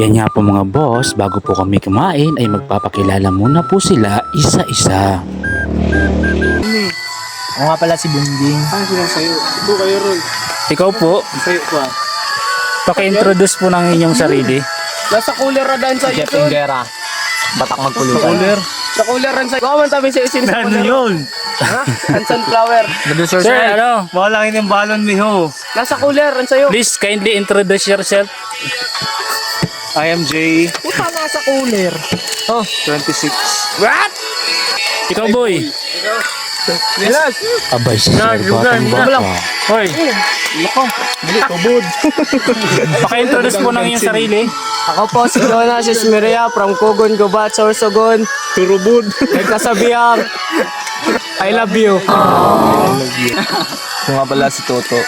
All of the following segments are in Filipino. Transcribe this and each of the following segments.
Yan nga po mga boss, bago po kami kumain ay magpapakilala muna po sila isa-isa. Ako nga pala si Bungging. Ano sila sa'yo? Ito kayo ron. Ikaw po, Sa'yo pa. paki-introduce po ng inyong sarili. Nasa cooler na daan sa'yo. Jeff Ingera. Batak magpulutan. Sa cooler ran sa'yo. Comment namin sa'yo sino sa cooler. yun? Ha? Ang sunflower. Producer Sir, Sir. ano? Malaki yung balon miho. Nasa cooler ran sa'yo. Please kindly introduce yourself. I am Jay, Puta nasa cooler. 26. What? Ikaw boy. Yes. Abay, sir, batang bata. Hoy, Paki-introduce po ng inyong sarili. Ako po si Jonas Esmeria from Kugon Gubat, Sorsogon. turubod. Nagkasabihang. I love you. Kung nga pala si Toto.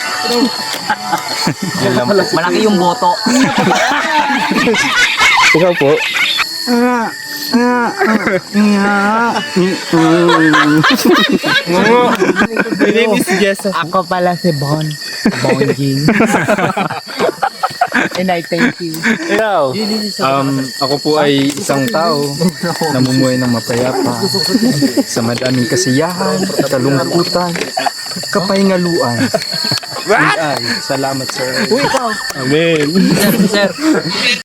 Yun lang po. Malaki yung boto. Ikaw po. My name is Jessa. Ako pala si Bon. Bongging. And I thank you. Ikaw. Um, ako po ay isang tao namumuhay ng mapayapa sa madaming kasiyahan, kalungkutan, kapahingaluan. What? Ay, salamat sir. Sir, sir.